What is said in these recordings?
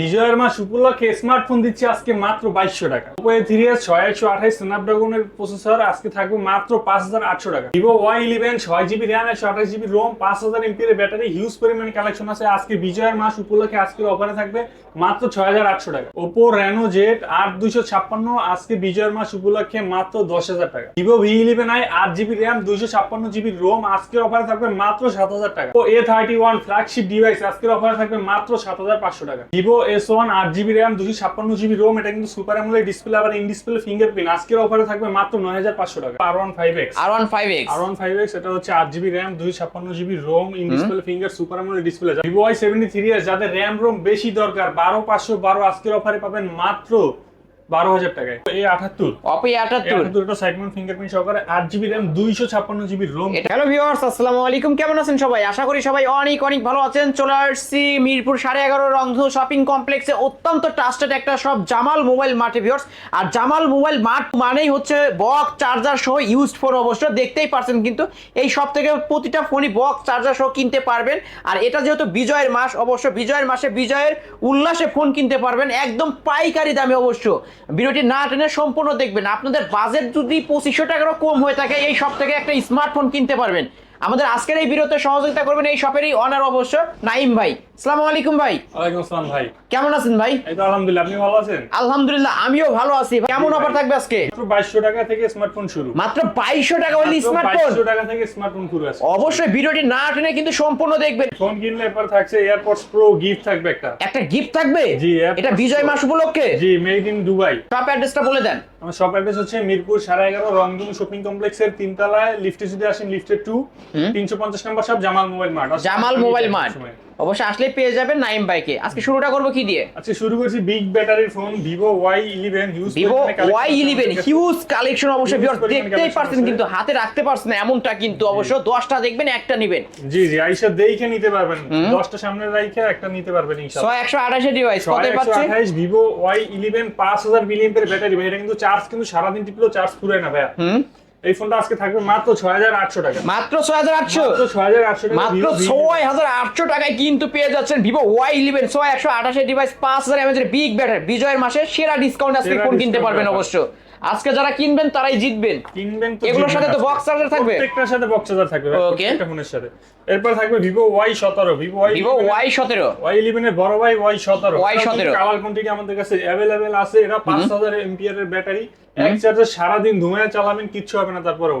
বিজয়ের মাস উপলক্ষে স্মার্টফোন দিচ্ছে আজকে মাত্র বাইশশো টাকা। ওপো এ থ্রি এস ছয় একশো আঠাশ স্ন্যাপড্রাগনের প্রসেসর আজকে থাকবে মাত্র পাঁচ হাজার আটশো টাকা। ভিভো ওয়াই ইলেভেন ছয় জিবি র্যাম একশো আঠাশ জিবি রোম পাঁচ হাজার এমপির ব্যাটারি হিউজ পরিমাণে কালেকশন আছে। আজকে বিজয়ের মাস উপলক্ষে আজকের অফারে থাকবে মাত্র ছয় হাজার আটশো টাকা। ওপো রেনো জেড আট দুইশো ছাপ্পান্ন, আজকে বিজয়ের মাস উপলক্ষে মাত্র দশ হাজার টাকা। ভিভো ভি ইলেভেন আই আট জিবি র্যাম দুইশো ছাপ্পান্ন জিবি রোম আজকের অফারে থাকবে মাত্র সাত হাজার টাকা। ও A thirty one flagship device আজকের অফারে থাকবে মাত্র সাত হাজার পাঁচশো টাকা। ভিভো এস ওয়ান আট জিবি র্যাম দুশো ছাপ্পান্ন জিবি রোম এটা কিন্তু সুপার অ্যামোলেড ডিসপ্লে আবার ইন ডিসপ্লে ফিঙ্গারপ্রিন্ট আজকের অফারে থাকবে মাত্র নয় হাজার পাঁচশো টাকা। R one five X R one five X R one five X এটা হচ্ছে আট জিবি র্যাম দুশো ছাপ্পান্ন GB ROM in display finger super AMOLED display Vivo Y seventy three যাদের র্যাম রোম বেশি দরকার বারো পাঁচশো বারো আজকের অফারে পাবেন মাত্র বারো হাজার টাকায়। এই আঠাত্তর। অপো আঠাত্তর। এটা সাইডমেন্ট ফিঙ্গারপ্রিন্ট সহকারে আট জিবি র্যাম দুইশো ছাপ্পান্ন জিবি রোম হ্যালো ভিউয়ার্স আসসালামু আলাইকুম। কেমন আছেন সবাই? আশা করি সবাই অনেক অনেক ভালো আছেন। চলে আসছি মিরপুর সাড়ে এগারো রংধু শপিং কমপ্লেক্সে অত্যন্ত ট্রাস্টেড একটা সব জামাল মোবাইল মার্টে ভিউয়ার্স আর জামাল মোবাইল মার্ট মানেই হচ্ছে বক্স চার্জার সহ ইউজড ফোন অবশ্য। দেখতেই পারছেন কিন্তু এই সব থেকে প্রতিটা ফোনই বক্স চার্জার সহ কিনতে পারবেন। আর এটা যেহেতু বিজয়ের মাস অবশ্য বিজয়ের মাসে বিজয়ের উল্লাসে ফোন কিনতে পারবেন। একদম পাইকারি দামে অবশ্য। ভিডিওটি না টেনে সম্পূর্ণ দেখবেন। আপনাদের বাজেট যদি পঁচিশশো টাকারও কম হয়ে থাকে, এই সব থেকে একটা স্মার্টফোন কিনতে পারবেন। আমাদের আজকের এই ভিডিওতে সহযোগিতা করবেন এই শপেরই অনার অবশ্য নাইম ভাই। আসসালামু আলাইকুম ভাই। ওয়ালাইকুম আসসালাম ভাই। কেমন আছেন ভাই? এই তো আলহামদুলিল্লাহ আপনি ভালো আছেন? আলহামদুলিল্লাহ আমিও ভালো আছি। কেমন অফার থাকবে আজকে? মাত্র বাইশশো টাকা থেকে স্মার্টফোন শুরু। মাত্র বাইশশো টাকা হলে স্মার্টফোন বাইশশো টাকা থেকে স্মার্টফোন শুরু আছে। অবশ্যই ভিডিওটি না টেনে কিন্তু সম্পূর্ণ দেখবেন। ফোন কিনলে এরপর থাকছে এয়ারপডস প্রো গিফট থাকবে একটা। একটা গিফট থাকবে? জি, এটা বিজয় মাস উপলক্ষে? জি মেড ইন দুবাই টপ অ্যাড্রেসটা বলে দেন। আমার শপ অ্যাড্রেস হচ্ছে মিরপুর সাড়ে এগারো রংধন শপিং কমপ্লেক্সের তিনতলায়। লিফটে যদি আসেন লিফটে টু তিনশো পঞ্চাশ নম্বর সব Jamal mobile mart. Jamal mobile mart. অবশ্যই আসলে পেয়ে যাবেন নাইম ভাইকে। আজকে শুরুটা করব কি দিয়ে? আচ্ছা শুরু করছি বিগ ব্যাটারির phone Vivo Y eleven huge Vivo Y eleven huge collection অবশ্যই Huge দেখতেই পারছেন কিন্তু হাতে রাখতে পারছেন না এমনটা কিন্তু অবশ্য দশটা দেখবেন একটা নিবেন। জি জি আইসা দেখে নিতে পারবেন। দশটা সামনে রাইখে একটা নিতে পারবেন ইনশাআল্লাহ। ছয় একশো আঠাশে ডিভাইস কত পাচ্ছে? ভিভো ওয়াই ইলেভেন পাঁচ হাজার মিলিয়ন ব্যাটারি ভাই এটা কিন্তু চার্জ কিন্তু সারাদিন টিপলেও চার্জ ফুরায় না হুম। এই ফোনটা আজকে থাকবে মাত্র ছয় হাজার আটশো টাকা। মাত্র ছয় হাজার আটশো? ছয় হাজার আটশো মাত্র ছয় হাজার আটশো টাকায় কিন্তু পেয়ে যাচ্ছেন ভিভো ওয়াই ইলেভেন ছয় একশো আঠাশে ডিভাইস পাঁচ হাজার এমএজের বিগ ব্যাটার বিজয়ের মাসে সেরা ডিসকাউন্ট আজকে ফোন কিনতে পারবেন অবশ্য। আজকে যারা কিনবেন তারাই জিতবেন। কিনবেন এগুলোর সাথে তো বক্স চার্জার থাকবে? প্রত্যেকটার সাথে বক্স চার্জার থাকবে. প্রত্যেকটা ফোনের সাথে। এরপর থাকবে ভিভো ওয়াই সতেরো। ভিভো ওয়াই ভিভো ওয়াই সতেরো। ওয়াই ইলেভেন এর বড় ভাই ওয়াই সতেরো। Y17 কালার কোয়ান্টিটি আমাদের কাছে অ্যাভেলেবেল আছে। এটা পাঁচ হাজার এমপিআর এর ব্যাটারি। এক চার্জে সারাদিন ধুমায় চালাবেন কিচ্ছু হবে না তারপরেও।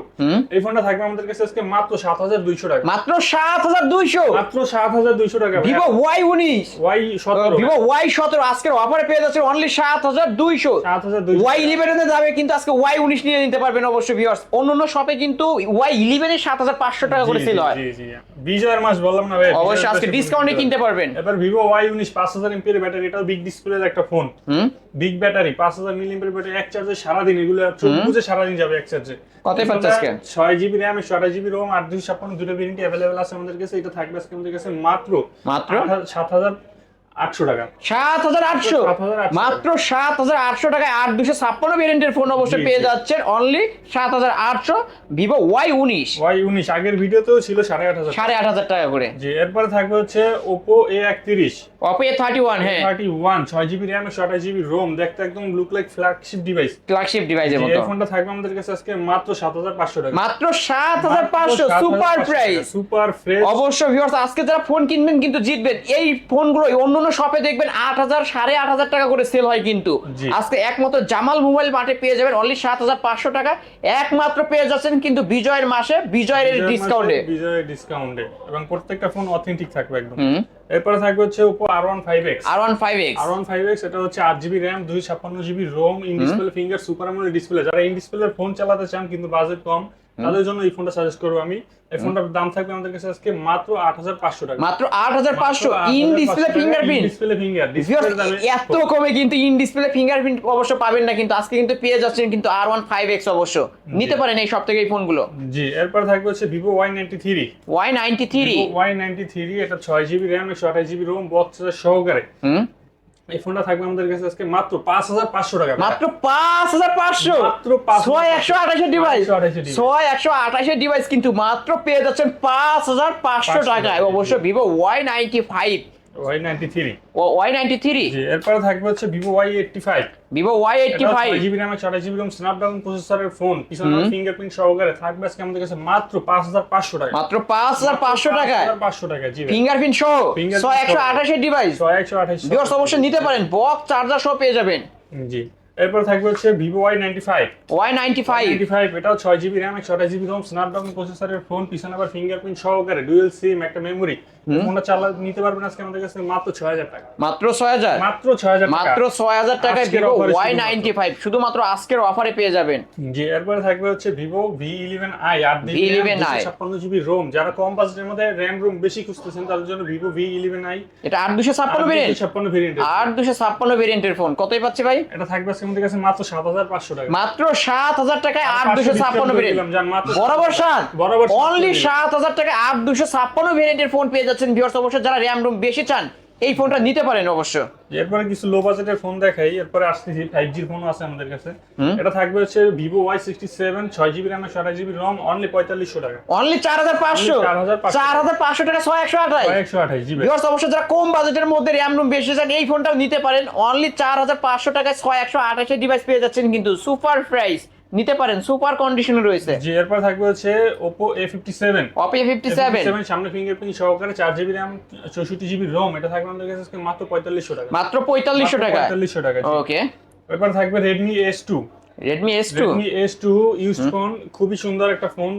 এই ফোনটা থাকবে আমাদের কাছে আজকে মাত্র সাত হাজার দুইশো টাকা। মাত্র সাত হাজার দুইশো? মাত্র সাত হাজার দুইশো টাকা ভিভো ওয়াই উনিশ। ওয়াই সতেরো। ভিভো ওয়াই সতেরো। আজকের অফারে পেয়ে যাচ্ছে অনলি সাত হাজার দুইশো। সাত হাজার দুইশো ওয়াই ইলেভেনের দামে কিন্তু আজকে ওয়াই উনিশ নিয়ে নিতে পারবেন অবশ্যই ভিউয়ার্স অন্য অন্য শপে কিন্তু ওয়াই ইলেভেনের সাত হাজার পাঁচশো টাকা করে সেল হয়। জি জি। বিজয়ের মাস বললাম না ভাই অবশ্যই আজকে ডিসকাউন্টে কিনতে পারবেন। এবার ভিভো ওয়াই উনিশ পাঁচ হাজার এমপির ব্যাটারি এটাও বিগ ডিসপ্লের একটা ফোন হুম? বিগ ব্যাটারি পাঁচ হাজার মিলি এমপির ব্যাটারি এক চার্জে সারাদিন এগুলো বুঝে সারাদিন যাবে এক চার্জে কতই পাচ্ছে আজকে? ছয় জিবি র্যাম একশো আঠাশ জিবি রোম আট দুশো ছাপ্পান্ন দুটো ভেরিয়েন্ট অ্যাভেলেবেল আছে আমাদের কাছে। এটা থাকবে আজকে আমাদের কাছে মাত্র মাত্র? সাত হাজার আটশো টাকা। সাত হাজার আটশো। মাত্র সাত হাজার আটশো টাকায় আট দুশো ছাপ্পান্ন ভেরিয়েন্টের ফোন অবশ্যই পেয়ে। যাচ্ছেন অনলি সাত হাজার আটশো ভিভো ওয়াই উনিশ। ওয়াই উনিশ। আগের ভিডিওতেও ছিল সাড়ে আট হাজার সাড়ে আট হাজার টাকা করে। জি এরপরে থাকবে হচ্ছে ওপো এ একত্রিশ। অপো এ থার্টি ওয়ান হ্যাঁ। থার্টি ওয়ান ছয় জিবি র্যাম একশো আঠাশ জিবি রোম দেখতে একদম look like flagship device flagship ডিভাইসের এই ফোনটা থাকবে আমাদের কাছে আজকে মাত্র সাত হাজার পাঁচশো টাকা। মাত্র সাত হাজার পাঁচশো সুপার প্রাইস সুপার ফ্রেশ অবশ্যই ভিউয়ার্স আজকে যারা ফোন কিনবেন কিন্তু জিতবেন। এই ফোনগুলো অন্য অন্য শপে দেখবেন আট হাজার সাড়ে আট হাজার টাকা করে সেল হয় কিন্তু। আজকে একমাত্র জামাল মোবাইল মাঠে পেয়ে যাবেন অনলি সাত হাজার পাঁচশো টাকা। একমাত্র পেয়ে যাচ্ছেন কিন্তু বিজয়ের মাসে বিজয়ের ডিসকাউন্টে বিজয় ডিসকাউন্টে এবং প্রত্যেকটা ফোন অথেন্টিক থাকবে একদম। এরপরে থাকবে হচ্ছে Oppo R one five X R one five X R one five X এটা হচ্ছে আট জিবি র্যাম দুই ছাপ্পান্ন GB ROM in display finger super AMOLED display যারা ইন ডিসপ্লে ফোন চালাতে চান কিন্তু বাজেট কম তাদের জন্য এই ফোনটা সাজেস্ট করব আমি। এই ফোনটার দাম থাকবে আমাদের কাছে আজকে মাত্র আট হাজার পাঁচশো টাকা। মাত্র আট হাজার পাঁচশো in display fingerprint display finger এত কমে কিন্তু ইন ডিসপ্লে ফিঙ্গারপ্রিন্ট অবশ্য পাবেন না কিন্তু আজকে কিন্তু পেয়ে যাচ্ছেন কিন্তু আর ওয়ান ফাইভ এক্স অবশ্য। নিতে পারেন এই সব থেকে এই ফোনগুলো। জি এরপর থাকবে হচ্ছে Vivo Y ninety three Y ninety three Y ninety three এটা ছয় জিবি র্যাম একশো আঠাশ জিবি রোম বক্স সহকারে। এই ফোনটা থাকবে আমাদের কাছে আজকে মাত্র পাঁচ হাজার পাঁচশো টাকা মাত্র পাঁচ হাজার পাঁচশো? মাত্র 5,500 ছয় একশো আঠাশের ডিভাইস 528 ছয় একশো আঠাশের ডিভাইস কিন্তু মাত্র পেয়ে যাচ্ছেন পাঁচ হাজার পাঁচশো 500 টাকায়। অবশ্য ভিভো ওয়াই ও জি এরপরে থাকবে হচ্ছে প্রসেসরের ফোন পিছনে ফিঙ্গারপ্রিন্ট সহকারে আজকে আমাদের কাছে মাত্র টাকা। মাত্র টাকা জি ফিঙ্গারপ্রিন্ট সহ। ডিভাইস ভিউয়ার্স অবশ্যই নিতে পারেন। বক্স চার্জার সহ পেয়ে যাবেন। জি। এরপর থাকবে হচ্ছে Vivo Y ninety five Y ninety five ninety five এটাও ছয় জিবি র্যাম একশো আঠাশ জিবি রোম স্ন্যাপড্রাগন প্রসেসরের ফোন পিছনে আবার ফিঙ্গারপ্রিন্ট সহকারে ডুয়েল সিম একটা মেমোরি ফোনটা চালা নিতে পারবেন আজকে আমাদের কাছে মাত্র ছয় হাজার টাকা। মাত্র ছয় হাজার? মাত্র ছয় হাজার মাত্র ছয় হাজার টাকায় ভিভো offer এ ওয়াই শুধুমাত্র। আজকের অফারে পেয়ে যাবেন। জি এরপরে থাকবে হচ্ছে ভিভো ভি ইলেভেন আই আট V11i ছাপ্পান্ন জিবি রোম যারা কম বাজেটের মধ্যে বেশি খুঁজতেছেন তাদের জন্য ভিভো এটা ভেরিয়েন্ট ছাপ্পান্ন ভেরিয়েন্ট আট দুশো ছাপ্পান্ন ভেরিয়েন্টের ফোন কতই পাচ্ছে ভাই? এটা থাকবে আজকে আমাদের কাছে মাত্র সাত হাজার পাঁচশো টাকা। মাত্র সাত হাজার টাকায় ভেরিয়েন্ট বরাবর সাত বরাবর অনলি করে দিলাম। সাত। হাজার টাকায় ভেরিয়েন্টের ফোন পেয়ে যাচ্ছেন ভিউয়ার্স অবশ্যই যারা র্যাম রোম বেশি চান এই ফোনটা নিতে পারেন অবশ্য। এরপরে কিছু লো বাজেটের ফোন দেখাই এরপরে ফাইভ জির ফোন আছে আমাদের কাছে। এটা থাকবে হচ্ছে ভিভো ওয়াই সিক্সটি সেভেন ছয় জিবি র্যাম আঠাশ জিবি রম অনলি পঁয়তাল্লিশশো টাকা। অনলি চার হাজার পাঁচশো? 4,500 চার হাজার পাঁচশো। টাকা ছয় একশো আঠাশ? একশো আঠাশ জিবি ভিউয়ার্স অবশ্য যারা কম বাজেটের মধ্যে র্যাম রুম বেশি চান এই ফোনটাও নিতে পারেন। অনলি চার হাজার পাঁচশো টাকায় ছয় একশো আঠাশের ডিভাইস পেয়ে যাচ্ছেন কিন্তু সুপার প্রাইস নিতে পারেন সুপার কন্ডিশনে রয়েছে। জি এরপর থাকবে হচ্ছে সেভেন অপি ফিফটি সেভেন সামনে ফিঙ্গারপ্রিন্ট সহকারে চার জিবি র্যাম চৌষট্টি জিবি রোম এটা থাকবে আমাদের কাছে মাত্র পঁয়তাল্লিশশো টাকা। মাত্র পঁয়তাল্লিশশো টাকা। পঁয়তাল্লিশশো টাকা জি। ওকে এরপর থাকবে S two Redmi S two Redmi S two use phone খুবই সুন্দর একটা ফোন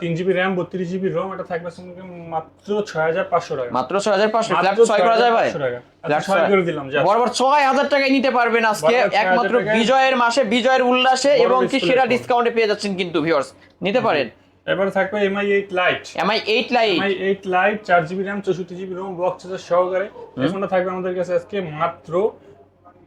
তিন জিবি র্যাম বত্রিশ জিবি রোম এটা থাকবে সঙ্গে মাত্র ছয় হাজার পাঁচশো টাকা। মাত্র ছয় হাজার পাঁচশো ফ্ল্যাট ছয় করা যায় ভাই। 6,500 টাকা। আচ্ছা, Flat ছয় ছয়। করে দিলাম, যা। বরাবর ছয় হাজার টাকায় নিতে পারবেন আজকে একমাত্র বিজয়ের মাসে বিজয়ের উল্লাসে এবং কি সেরা। ডিসকাউন্টে পেয়ে যাচ্ছেন কিন্তু ভিউয়ার্স নিতে পারেন। এরপর থাকবে Mi eight lite Mi eight lite Mi eight lite চার জিবি র্যাম চৌষট্টি জিবি রোম বক্স সহকারে। থাকবে আমাদের কাছে আজকে মাত্র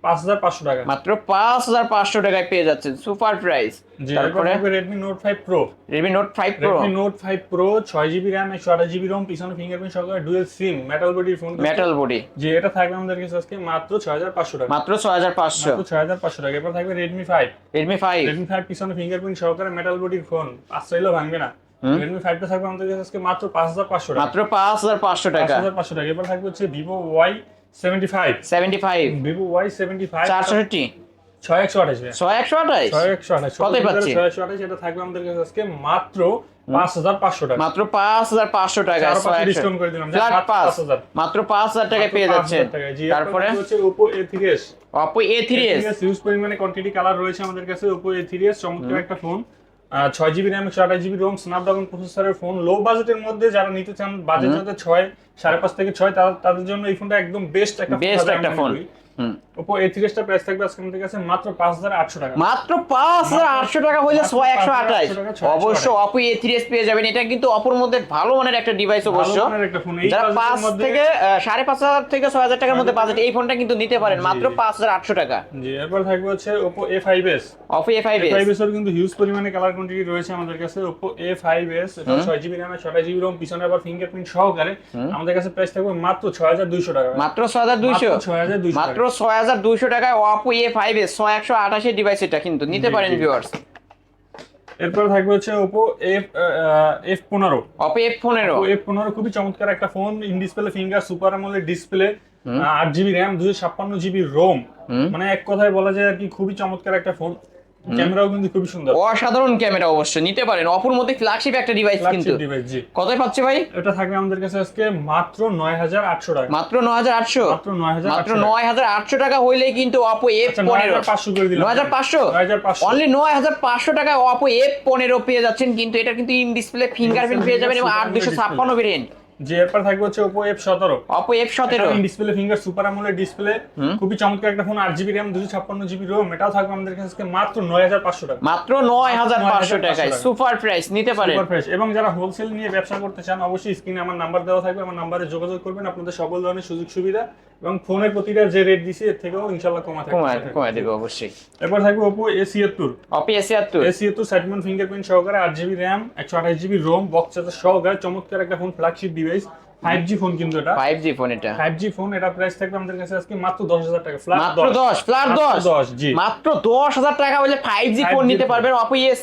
পাঁচ হাজার পাঁচশো টাকা। মাত্র পাঁচ হাজার পাঁচশো টাকায় পেয়ে যাচ্ছেন সুপার প্রাইস। তারপরে থাকবে Redmi Note five Pro Redmi Note five Pro Redmi Note five Pro ছয় জিবি র্যাম একশো আঠাশ জিবি রোম পিছনে ফিঙ্গারপ্রিন্ট সহকারে ডুয়েল সিম মেটাল বডির ফোন মেটাল বডি যে এটা থাকবে আমাদের কাছে আজকে মাত্র ছয় হাজার পাঁচশো টাকা। মাত্র ছয় হাজার পাঁচশো। মাত্র ছয় হাজার পাঁচশো টাকা। এরপর থাকবে Redmi five Redmi five Redmi five পিছনে ফিঙ্গারপ্রিন্ট সহকারে মেটাল বডির ফোন পাঁচ চাইলেও ভাঙবে না। রেডমি ফাইভটা থাকবে আমাদের কাছে আজকে মাত্র পাঁচ হাজার পাঁচশো টাকা। মাত্র পাঁচ হাজার পাঁচশো পাঁচ টাকা হাজার পাঁচশো টাকা। এবার থাকবে হচ্ছে Vivo Y seventy five seventy five Vivo Y seventy five চারশোষট্টি ছয় একশো আঠাশ? ছয় একশো ছয় একশো আঠাশ কতই পাচ্ছি? ছয় একশো আঠাশ এটা থাকবে আমাদের কাছে আজকে মাত্র পাঁচ হাজার পাঁচশো টাকা। মাত্র পাঁচ হাজার পাঁচশো টাকা ডিসকাউন্ট করে দিলাম। মাত্র পাঁচ। 5,000 মাত্র পাঁচ হাজার টাকায় পেয়ে 5,000 তারপরে? হচ্ছে Oppo A three S Oppo A three S huge পরিমাণে কোয়ান্টিটি কালার রয়েছে আমাদের কাছে। ওপো এ থ্রি এস চমৎকার একটা ফোন ছয় জিবি র্যাম একশো আঠাশ জিবি রোম স্ন্যাপড্রাগন প্রসেসরের ফোন লো বাজেটের মধ্যে যারা নিতে চান বাজেট যাতে ছয় সাড়ে পাঁচ থেকে ছয় তাদের জন্য এই ফোনটা একদম বেস্ট একটা বেস্ট একটা ফোন ওপো এ প্রাইস থাকবে আজকে আমাদের কাছে মাত্র পাঁচ হাজার আটশো টাকা। মাত্র পাঁচ হাজার আটশো টাকা হইলে মাত্র ছয় একশো 5,800 আঠাইশ টাকা, 628 অবশ্য অপো এ পেয়ে যাবেন। এটা কিন্তু অপর মধ্যে ভালো মানের একটা ডিভাইস অবশ্য। যারা থেকে আহ, সাড়ে পাঁচ হাজার থেকে ছয় হাজার টাকার মধ্যে বাজেট এই ফোনটা কিন্তু নিতে পারেন। মাত্র জি। পাঁচ হাজার আটশো টাকা। জি এরপর থাকবে হচ্ছে ওপো অপো এর কিন্তু হিউজ পরিমাণে কালার কোয়ান্টিটি রয়েছে আমাদের কাছে। ওপো এ ফাইভ এস এটা ছয় জিবি র্যাম ছটা জিবি রোম পিছনে আবার ফিঙ্গারপ্রিন্ট সহকারে আমাদের কাছে প্রাইস থাকবে মাত্র ছয় হাজার দুইশো টাকা। মাত্র ছয় হাজার দুইশো। মাত্র 6,200 মাত্র ছয় হাজার দুইশো টাকায় ওয়াপো এ ফাইভ এস ছয় একশো আঠাশের ডিভাইস এটা কিন্তু নিতে পারেন ভিউয়ার্স এরপর থাকবে হচ্ছে ওপো এফ এফ পনেরো। অপো এফ পনেরো। এফ পনেরো খুবই চমৎকার একটা phone in display finger super আমলের ডিসপ্লে আট জিবি র্যাম দুশো ছাপ্পান্ন জিবি রোম মানে এক কথায় বলা যায় আর কি খুবই চমৎকার একটা ফোন ক্যামেরাও কিন্তু খুবই সুন্দর। অসাধারণ ক্যামেরা অবশ্য নিতে পারেন। অপর মধ্যে ফ্ল্যাগশিপ একটা ডিভাইস কিন্তু। কতই পাচ্ছে ভাই? এটা থাকবে আমাদের কাছে আজকে মাত্র নয় হাজার আটশো টাকা। মাত্র নয় হাজার আটশো? মাত্র নয় হাজার মাত্র নয় হাজার আটশো টাকা হইলেই কিন্তু অপো এফ আচ্ছা, নয় পনেরো হাজার পাঁচশো করে দিলাম। নয় হাজার পাঁচশো? নয় হাজার পাঁচশো। অনলি নয় হাজার পাঁচশো টাকায় অপো এফ পনেরো পেয়ে যাচ্ছেন কিন্তু এটা কিন্তু ইন ডিসপ্লে ফিঙ্গারপ্রিন্ট পেয়ে যাবেন এবং আট দুশো ছাপ্পান্ন ভেরিয়েন্ট যে এরপর থাকবে হচ্ছে ডিসপ্লে ফিঙ্গার সুপার ডিসপ্লে খুবই চমৎকার একটা ফোন এটাও থাকবে আমাদের কাছে মাত্র নয় হাজার পাঁচশো টাকা। মাত্র 9,500 টাকায়। সুপার প্রাইস নিতে পারেন। সুপার ফ্রেশ এবং যারা হোলসেল নিয়ে ব্যবসা করতে চান অবশ্যই স্ক্রিনে আমার নাম্বার দেওয়া থাকবে আমার নাম্বারে যোগাযোগ করবেন আপনাদের সকল ধরনের সুযোগ সুবিধা এবং ফোনের প্রতিটা যে রেট দিছি এর থেকেও ইনশাল্লাহ কমা থাকবে কমায় দেবে অবশ্যই। এরপর থাকবে অপো এ ছিয়াত্তর এ ছিয়াত্তর সাইডমন ফিঙ্গারপ্রিন্ট সহকারে আট জিবি র্যাম একশো আঠাশ জিবি রোম বক্স চার্জার সহকারে চমৎকার একটা phone flagship device five G phone কিন্তু এটা। ফাইভ জি ফোন এটা। ফাইভ জি ফোন এটা প্রাইস থাকবে আমাদের কাছে আজকে মাত্র দশ হাজার টাকা ফ্ল্যাট মাত্র দশ। ফ্ল্যাট দশ। দশ জি। মাত্র দশ হাজার টাকা হলে ফাইভ জি ফোন নিতে পারবেন।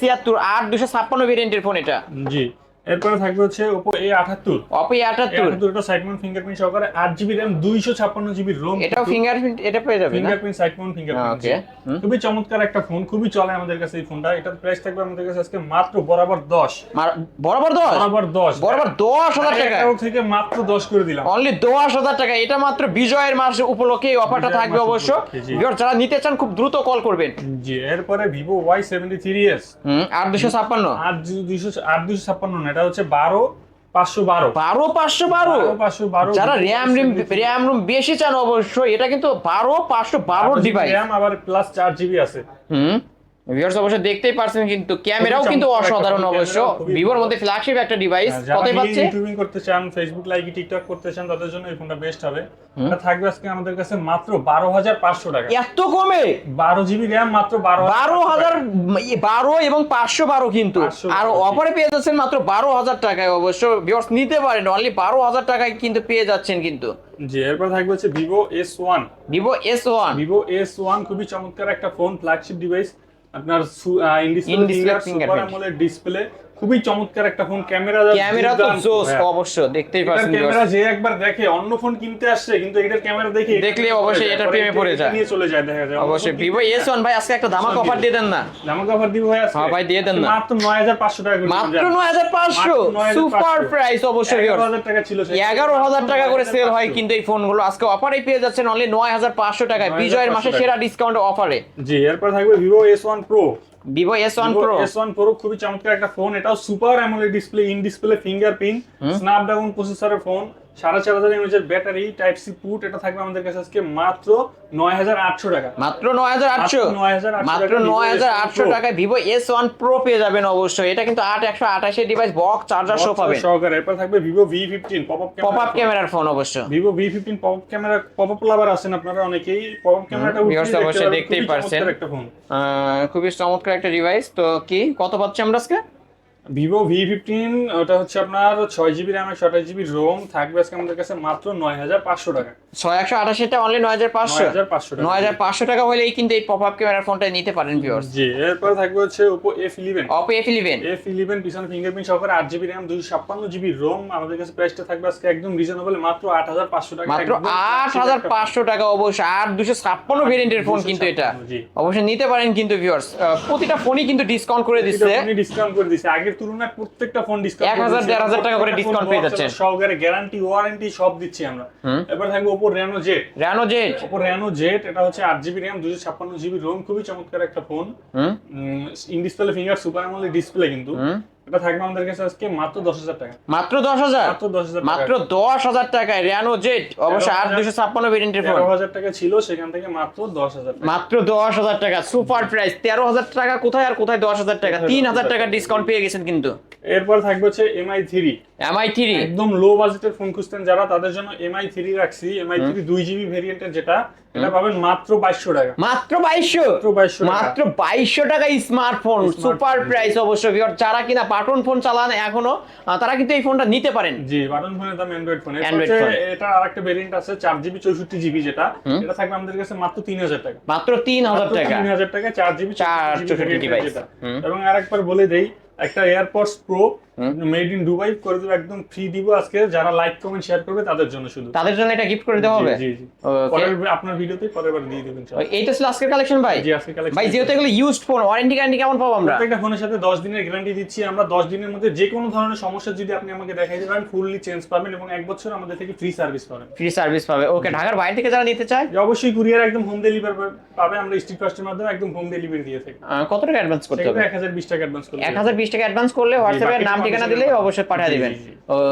সিয়াত্তর আট দুশো ছাপ্পান্ন ভেরিয়েন্টের ফোন এটা। জি। এরপরে থাকবে হচ্ছে ওপো এ আঠাত্তর অপো আটাত্তর। আঠাত্তর সাইড মাউন্ট ফিঙ্গারপ্রিন্ট সহকারে আট জিবি র্যাম দুইশো ছাপ্পান্ন জিবি রোম এটাও ফিঙ্গারপ্রিন্ট এটা পেয়ে যাবে ফিঙ্গারপ্রিন্ট সাইড মাউন্ট ফিঙ্গারপ্রিন্ট. হুম। খুবই চমৎকার একটা ফোন খুবই চলে আমাদের কাছে এই ফোনটা এটার প্রাইস থাকবে আমাদের কাছে আজকে মাত্র বরাবর দশ। মার- বরাবর দশ? বরাবর দশ। বরাবর দশ হাজার টাকা? এগারো থেকে মাত্র দশ করে দিলাম। অনলি দশ হাজার টাকা। এটা মাত্র বিজয়ের মাস উপলক্ষে এই অফারটা থাকবে অবশ্য। Viewers, যারা নিতে চান খুব দ্রুত কল করবেন। জি এরপরে Vivo Y seventy three S হুম আর দুশো ছাপ্পান্ন? আট দুইশো আট দুইশো ছাপ্পান্ন না এটা হচ্ছে বারো পাঁচশো বারো। বারো পাঁচশো বারো? পাঁচশো বারো যারা র্যাম রিম র্যাম রুম বেশি চান অবশ্যই এটা কিন্তু বারো পাঁচশো বারো ডিভাইস র্যাম আবার প্লাস চার জিবি আছে। হুম। ভিউয়ার্স অবশ্য দেখতেই পারছেন কিন্তু ক্যামেরাও কিন্তু অসাধারণ অবশ্য। ভিভোর মধ্যে ফ্ল্যাগশিপ একটা ডিভাইস হ্যাঁ, কতই পাচ্ছে? ইউটিউবিং করতে চান ফেসবুক লাইক টিকটক করতে চান তাদের জন্য এই ফোনটা বেস্ট হবে। এটা থাকবে আজকে আমাদের কাছে মাত্র বারো হাজার পাঁচশো টাকা। এত কমে? বারো জিবি র্যাম মাত্র বারো বারো হাজার বারো এবং পাঁচশো বারো কিন্তু। 512 আর অফারে পেয়ে যাচ্ছেন মাত্র বারো হাজার টাকায় অবশ্য। ভিউয়ার্স নিতে পারেন অনলি বারো হাজার টাকায় কিন্তু পেয়ে যাচ্ছেন কিন্তু। জি এরপর থাকবে হচ্ছে Vivo S one Vivo S one Vivo S one খুবই চমৎকার একটা ফোন ফ্ল্যাগশিপ ডিভাইস আপনার in display super fingerprint। Display খুবই চমৎকার একটা ফোন ক্যামেরা ক্যামেরা তো জোস অবশ্য দেখতেই পাচ্ছেন ক্যামেরা যে একবার দেখে অন্য ফোন কিনতে আসছে কিন্তু এটার ক্যামেরা দেখে দেখলে অবশ্যই যায়। প্রেমে পড়ে এটা যায়। নিয়ে চলে যায় দেখা যায়। অবশ্যই ভিভো এস ওয়ান ভাই আজকে একটা ধামাক অফার দিয়ে দেন না। জামা কাপড় দিব ভাই আজকে। হ্যাঁ ভাই, দিয়ে দেন না। মাত্র 9500 টাকা মাত্র নয় হাজার পাঁচশো? 9500 সুপার প্রাইস অবশ্যই viewers। 11000 টাকা ছিল সেই- এগারো হাজার টাকা করে সেল হয় কিন্তু এই ফোনগুলো আজকে অফারে পেয়ে যাচ্ছেন অনলি নয় হাজার পাঁচশো টাকায়। বিজয়ের মাসে সেরা ডিসকাউন্ট অফারে জি এরপর থাকবে Vivo S one Pro Vivo S one Pro S one Pro খুবই চমৎকার একটা ফোন এটাও super AMOLED display in display fingerprint Snapdragon প্রসেসরের ফোন সাড়ে চার হাজার এমএচের ব্যাটারি টাইপ সি পুট এটা থাকবে আমাদের কাছে আজকে মাত্র নয় হাজার আটশো টাকা। মাত্র নয় হাজার আটশো? মাত্র 9,800 মাত্র নয় হাজার আটশো S1 টাকায় ভিভো এস ওয়ান প্রো পেয়ে যাবেন অবশ্যই। এটা কিন্তু আট একশো আঠাশের ডিভাইস বক্স চার্জার সহ পাবেন। সহকারে। এরপর থাকবে Vivo V fifteen pop up pop up ক্যামেরার ফোন অবশ্য Vivo V fifteen pop up camera pop up lover আছেন আপনারা অনেকেই। পপ আপ ক্যামেরাটা অবশ্যই দেখতেই পারছেন। একটা ফোন আহ, খুবই চমৎকার একটা ডিভাইস তো কি কত পাচ্ছি আমরা আজকে? ভিভো ভি ফিফটিন ওটা হচ্ছে আপনার ছয় জিবি র্যাম একশো আঠাশ জিবি রোম থাকবে আজকে আমাদের কাছে মাত্র নয় হাজার পাঁচশো টাকা। ছয় একশো আঠাশিটা অনলি নয় হাজার পাঁচশো। 9,500 টাকা। নয় হাজার পাঁচশো টাকা হলেই কিন্তু এই পপ আপ ক্যামেরার ফোনটা নিতে পারেন ভিউয়ার্স জি এরপর থাকবে হচ্ছে Oppo F eleven Oppo F eleven F eleven পিছনে ফিঙ্গারপ্রিন্ট সহকারে আট জিবি র্যাম দুইশো ছাপ্পান্ন জিবি রোম আমাদের কাছে প্রাইসটা থাকবে আজকে একদম রিজনেবল মাত্র আট হাজার পাঁচশো টাকা। মাত্র আট হাজার পাঁচশো টাকা অবশ্যই। আর দুশো ছাপ্পান্ন ভেরিয়েন্টের ফোন কিন্তু এটা। অবশ্যই নিতে পারেন কিন্তু ভিউয়ার্স প্রতিটা ফোনই কিন্তু ডিসকাউন্ট করে দিচ্ছে। ডিসকাউন্ট করে দিচ্ছে। আগের তুলনায় প্রত্যেকটা ফোন ডিসকাউন্ট 1000 1500 টাকা করে ডিসকাউন্ট পেয়ে যাচ্ছেন। সহকারে গ্যারান্টি ওয়ারেন্টি সব দিচ্ছি আমরা। এবার থাকবে Oppo Reno Z Reno Z Oppo Reno Z এটা হচ্ছে আট জিবি র্যাম দুশো ছাপ্পান্ন জিবি রোম খুবই চমৎকার একটা phone in display finger super AMOLED display কিন্তু। এটা থাকবে আমাদের কাছে আজকে মাত্র দশ হাজার টাকা। মাত্র দশ হাজার? মাত্র দশ হাজার মাত্র দশ হাজার টাকায় র্যানো জেট দুশো ছাপ্পান্ন ভেরিয়েন্টের ফোন তেরো হাজার টাকা ছিল সেখান থেকে মাত্র দশ হাজার টাকা। মাত্র দশ হাজার টাকা সুপার প্রাইস তেরো হাজার টাকা কোথায় আর কোথায় দশ হাজার টাকা? তিন হাজার টাকা। ডিসকাউন্ট পেয়ে গেছেন কিন্তু। এরপর থাকবে হচ্ছে এমআই থ্রি এমআই থ্রি একদম লো বাজেটের ফোন খুঁজতেন যারা তাদের জন্য এমআই থ্রি রাখছি। এমআই থ্রি দুই জিবি ভেরিয়েন্টের যেটা এটা পাবেন মাত্র বাইশশো টাকা। মাত্র বাইশশো? মাত্র 2200 টাকা। মাত্র বাইশশো টাকা স্মার্টফোন সুপার প্রাইস অবশ্য যারা কিনা বাটন ফোন চালান এখনও তারা কিন্তু এই ফোনটা নিতে পারেন। জি বাটন ফোনের দাম অ্যান্ড্রয়েড ফোন। এটা আরেকটা ভেরিয়েন্ট আছে চার জিবি চৌষট্টি জিবি যেটা। এটা থাকবে আমাদের কাছে মাত্র তিন হাজার টাকা। মাত্র তিন হাজার টাকা তিন হাজার টাকা চার জিবি চার চৌষট্টি। এবং আরেকবার বলে দেই একটা AirPods Pro made in Dubai করে দেবো একদম ফ্রি দিব আজকে। যারা লাইক কমেন্ট শেয়ার করবে তাদের জন্য শুধু। তাদের জন্য এটা গিফট করে দেওয়া হবে? জি জি. পরের আপনার ভিডিওতে পরের বার দিয়ে দেবেন ওই, এইটা ছিল আজকের কালেকশন ভাই। জি আজকে কালেকশন ভাই যেহেতু এগুলো ইউজড ফোন ওয়ারেন্টি গ্যারান্টি কেমন পাবো আমরা? প্রত্যেকটা ফোনের সাথে 10 দিনের গ্যারান্টি দিচ্ছি। আমরা 10 দিনের মধ্যে যে কোনো ধরনের সমস্যা যদি আপনি আমাকে দেখাই দিতে পারেন ফুললি চেঞ্জ পাবেন এবং এক বছর আমাদের থেকে ফ্রি সার্ভিস পাবেন। ফ্রি সার্ভিস পাবে। ওকে ঢাকার বাইরে থেকে যারা নিতে চায়? অবশ্যই কুরিয়ার একদম হোম ডেলিভারি পাবে। আমরা স্ট্রিট ফাস্টের মাধ্যমে একদম হোম ডেলিভারি দিয়ে থাকি। কত টাকা অ্যাডভান্স করতে হবে? সেক্ষেত্রে 1020 টাকা অ্যাডভান্স করতে এক হবে। হাজার বিশ টাকা অ্যাডভান্স করলে হোয়াটসঅ্যাপে নাম ঠিকানা দিলেই অবশ্যই পাঠিয়ে দিবেন।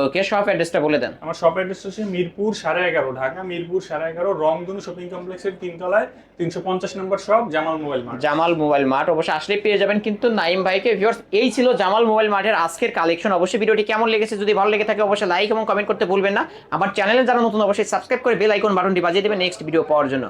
ওকে শপ অ্যাড্রেসটা বলে দেন। আমার শপ অ্যাড্রেস হচ্ছে মিরপুর সাড়ে এগারো ঢাকা মিরপুর সাড়ে এগারো রংধনু শপিং কমপ্লেক্সের তিনতলায় তিনশো পঞ্চাশ নম্বর shop Jamal mobile mart. Jamal mobile mart অবশ্যই আসলে পেয়ে যাবেন। কিন্তু নাইম ভাইকে ভিউয়ার্স এই ছিল জামাল মোবাইল মার্টের আজকের কালেকশন অবশ্যই ভিডিওটি কেমন লেগেছে যদি ভালো লেগে থাকে অবশ্যই লাইক এবং কমেন্ট করতে ভুলবেন না। আমার চ্যানেলে যারা নতুন অবশ্যই সাবস্ক্রাইব করে বেল আইকন বাটনটি বাজিয়ে দেবেন নেক্সট ভিডিও পাওয়ার জন্য।